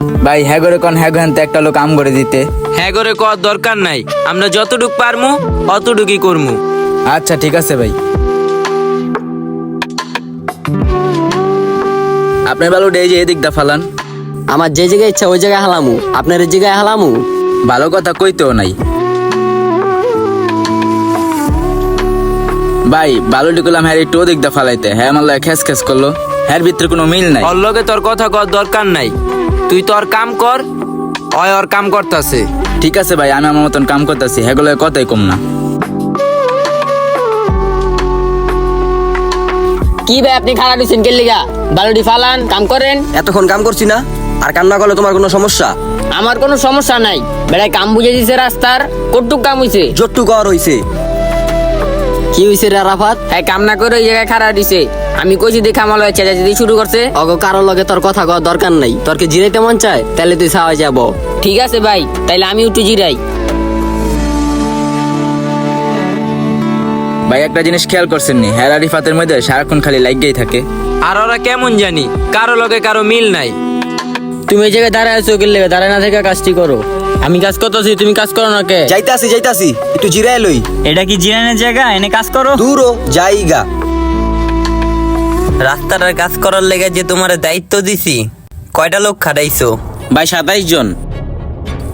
ভাই হ্যাঁ করে কোন হ্যাঁ একটা লোক আম করে দিতে। হ্যাঁ করে কর দরকার নাই। আমরা যতটুক পারমু অতটুকুই করমু। আচ্ছা ঠিক আছে ভাই। আপনার বালু এই যে এদিক দা ফালান। আমার যে জায়গায় ইচ্ছা ওই জায়গায় হালামু। আপনার এই জায়গায় হালামু? ভালো কথা কইতেও নাই। ভাই বালুটি করলাম হ্যাঁ একটু ওদিক দা ফালাইতে। হ্যাঁ আমার খেস খেস করল। হ্যার ভিতরে কোনো মিল নাই। ওর লগে তোর কথা কর দরকার নাই। তুই তোর কাম কর। অয় ওর কাম করতাছে। ঠিক আছে ভাই আমি আমার মতন কাম করতেছি। হ্যাঁ গুলো কথাই কম না। কি ভাই আপনি খারাপ দিচ্ছেন কে লিগা? বালুটি ফালান কাম করেন? এতক্ষণ কাম করছি না? আর কাম না করলে তোমার কোনো সমস্যা? আমার কোনো সমস্যা নাই। বেড়ায় কাম বুঝে দিছে রাস্তার কটুক কাম হইছে। জট্টু কর হইছে। কি হইছে রে রাফাত হ্যাঁ কাম না করে ওই জায়গায় খারাপ দিছে। আমি কইছি দেখে আমার লয় চেঁচা চেঁচি শুরু করছে। অগ কারোর লগে তোর কথা কওয়ার দরকার নাই। তোর কি জিরাইতে মন চায়? তাহলে তুই সাওয়া যাব। ঠিক আছে ভাই তাইলে আমি একটু জিরাই। ভাই একটা জিনিস খেয়াল করছেন নি হ্যাঁ আরিফাতের মধ্যে সারাক্ষণ খালি লাইগেই থাকে। আর ওরা কেমন জানি? কারও লগে কারও মিল নাই। তুমি এই জায়গায় দাঁড়ায় আছো গেলে দাঁড়ায় না থেকে কাজটি করো। আমি কাজ করতেছি তুমি কাজ করো না কে? যাইতাছি যাইতাছি একটু জিরায় লই। এটা কি জিরানের জায়গা? এনে কাজ করো। দূরও যাইগা রাস্তাটার কাজ করার লেগে যে তোমার দায়িত্ব দিছি কয়টা লোক খাটাইছো? ভাই সাতাইশ জন।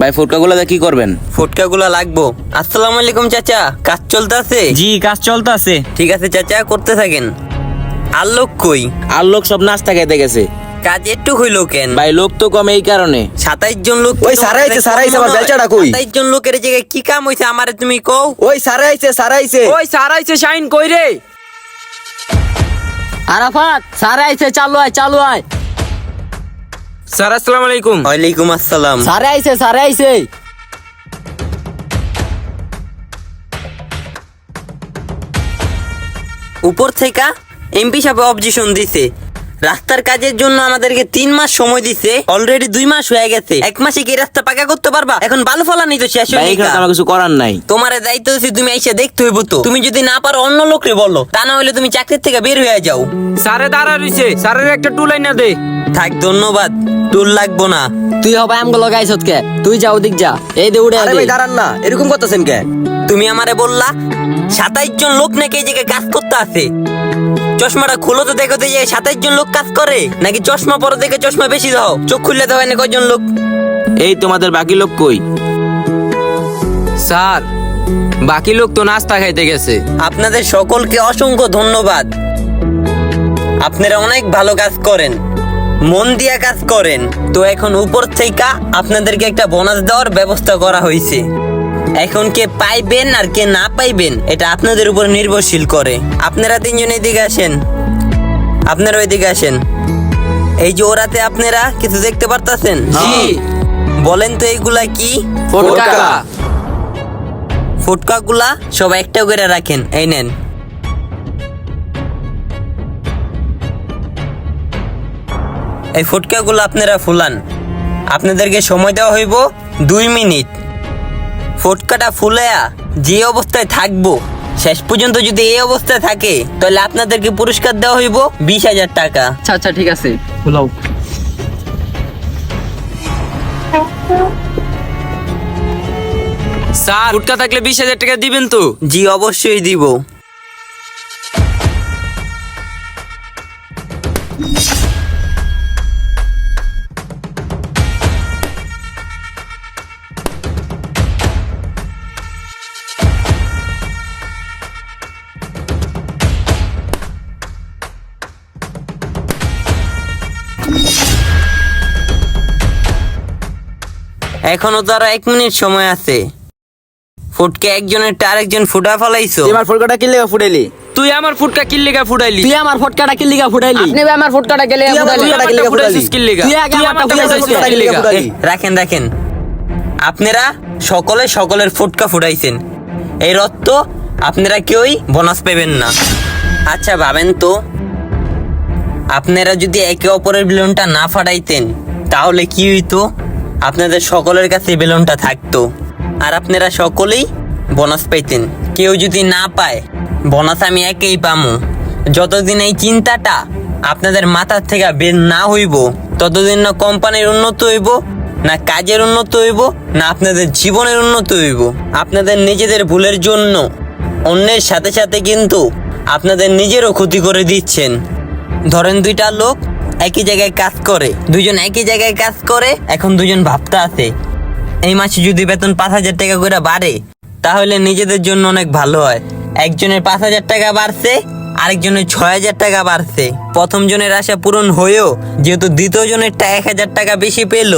ভাই ফুটকাগুলো কি করবেন? ফুটকাগুলো লাগবো। আসসালামু আলাইকুম চাচা। কাজ চলতেছে? জি কাজ চলতেছে। ঠিক আছে চাচা করতে থাকেন। আর লোক কই? আর লোক সব নাস্তা খেতে গেছে। কাজ একটু হইল কেন? ভাই লোক তো কম এই কারণে। সাতাইশ জন লোক ওই সারাইছে, সারাইছে, আমার বেলচাটা কই? সাতাইশ জন লোকের জায়গায় কি কাম হইছে আমারে তুমি কও? ওই সারাইছে সারাইছে। ওই সারাইছে শাইন কই রে? আরাফাত সারে আইছে চালু আয় চালু আয়। স্যার আসসালামু আলাইকুম। ওয়ালাইকুম আসসালাম। সারে আইছে সারে আইছে উপর থেকে এমপি সাহেব অবজেকশন দিছে। রাস্তার কাজের জন্য আমাদেরকে তিন মাস সময় দিছে। অলরেডি দুই মাস হয়ে গেছে। এক মাসে কি রাস্তা পাকা করতে পারবা? এখন বালু ফলানি তো শেষ হয়ে এখানে তো আমার কিছু করার নাই। তোমার দায়িত্ব দিছি তুমি এসে দেখতে হইব তো। তুমি যদি না পারো অন্য লোকরে বলো। তা না হলে তুমি চাকরির থেকে বের হয়ে যাও। স্যারে দাঁড়া রইছে। স্যারের একটা টুলাই না দে। থাক ধন্যবাদ। টুল লাগবো না। তুই হবে আমগো লগাইছ কে? তুই যা ওদিক যা। এই দে উড়ে আরে ভাই দাঁড়ান না। এরকম করতেছেন কে? তুমি আমারে বললা সাতাইশ জন লোক নাকি এই জায়গায় কাজ করতে আছে। চশমাটা খুলো তো দেখো তো সাতাইশ জন লোক কাজ করে। নাকি চশমা পরে দেখে চশমা বেশি দাও। চোখ খুললে তো হয় না কয়জন লোক। এই তোমাদের বাকি লোক কই? স্যার বাকি লোক তো নাস্তা খাইতে গেছে। আপনাদের সকলকে অসংখ্য ধন্যবাদ। আপনারা অনেক ভালো কাজ করেন। মন দিয়া কাজ করেন। তো এখন উপর থেকে আপনাদেরকে একটা বোনাস দেওয়ার ব্যবস্থা করা হয়েছে এখন কে পাইবেন আর কে না পাইবেন এটা আপনাদের উপর নির্ভরশীল করে। আপনারা তিনজন এদিকে আসেন। আপনারা ওইদিকে আসেন। এই যে ওরাতে আপনারা কিছু দেখতে পারতাছেন? জি। বলেন তো এইগুলা কি? ফটকা। ফুটকাগুলা সব একটা করে রাখেন। এই নেন। এই ফুটকাগুলো আপনারা ফুলান। আপনাদেরকে সময় দেওয়া হইব দুই মিনিট। ফুটকাটা ফুলেয়া যে অবস্থায় থাকব শেষ পর্যন্ত যদি এই অবস্থায় থাকে তাহলে আপনাদেরকে পুরস্কার দেওয়া হইব বিশ হাজার টাকা। আচ্ছা আচ্ছা ঠিক আছে। ফুলাও। স্যার উটকা থাকলে বিশ হাজার টাকা দিবেন তো? জি অবশ্যই দিব। এখনও তো আরও এক মিনিট সময় আছে। ফুটকে একজনের টা আরেকজন ফুটা ফলাইছো। তোমার ফুটকাটা কি লেগে ফুটাইলি? তুই আমার ফুটকা কিল্লিগা ফুটাইলি? তুই আমার ফটকাটা কি লিগা ফুটাইলি? আপনি আমার ফটকাটা আমার ফুটকাটা ফুটাইছিস ফুটাইলি? তুই আগে কিল্লিগা? কিল্লিগা ফুটাইলি? রাখেন রাখেন। আপনারা সকলে সকলের ফুটকা ফুটাইছেন। এই রত্ত আপনারা কেউই বোনাস পেবেন না। আচ্ছা ভাবেন তো আপনারা যদি একে অপরের বেলুনটা না ফাটাইতেন তাহলে কি হইতো? আপনাদের সকলের কাছে বেলুনটা থাকতো। আর আপনারা সকলেই বোনাস পাইতেন। কেউ যদি না পায়, বোনাস আমি একেই পামু। যতদিন এই চিন্তাটা আপনাদের মাথার থেকে বের না হইব, ততদিন না কোম্পানির উন্নত হইব, না কাজের উন্নত হইব, না আপনাদের জীবনের উন্নত হইব। আপনাদের নিজেদের ভুলের জন্য অন্যের সাথে সাথে কিন্তু আপনাদের নিজেরও ক্ষতি করে দিচ্ছেন। ধরেন দুইটা লোক একই জায়গায় কাজ করে দুজন একই জায়গায় কাজ করে, এখন দুজন ভাবতে আছে, এই মাসে যদি বেতন পাঁচ হাজার টাকা করে বাড়ে, তাহলে নিজেদের জন্য অনেক ভালো হয়। একজনের পাঁচ হাজার টাকা বাড়ছে, আরেকজনের ছয় হাজার টাকা বাড়ছে। প্রথম জনের আশা পূরণ হয়েও, যেহেতু দ্বিতীয় জনেরটা এক হাজার টাকা বেশি পেল,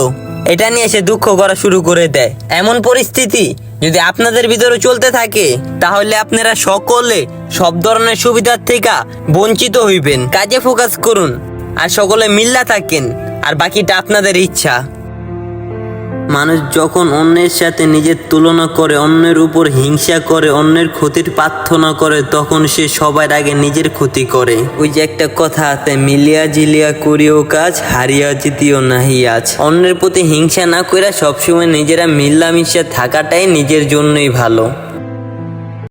এটা নিয়ে সে দুঃখ করা শুরু করে দেয়। এমন পরিস্থিতি যদি আপনাদের ভিতরে চলতে থাকে, তাহলে আপনারা সকলে সব ধরনের সুবিধার থেকে বঞ্চিত হইবেন। কাজে ফোকাস করুন। আর সকলে মিল্লা থাকেন, আর বাকিটা আপনাদের ইচ্ছা। মানুষ যখন অন্যের সাথে নিজের তুলনা করে, অন্যের উপর হিংসা করে, অন্যের ক্ষতির প্রার্থনা করে, তখন সে সবার আগে নিজের ক্ষতি করে। ওই যে একটা কথা আছে, মিলিয়া জিলিয়া করিও কাজ, হারিয়া জিতিও নাহি আজ। অন্যের প্রতি হিংসা না করে সবসময় নিজেরা মিল্লামিশা থাকাটাই নিজের জন্যই ভালো।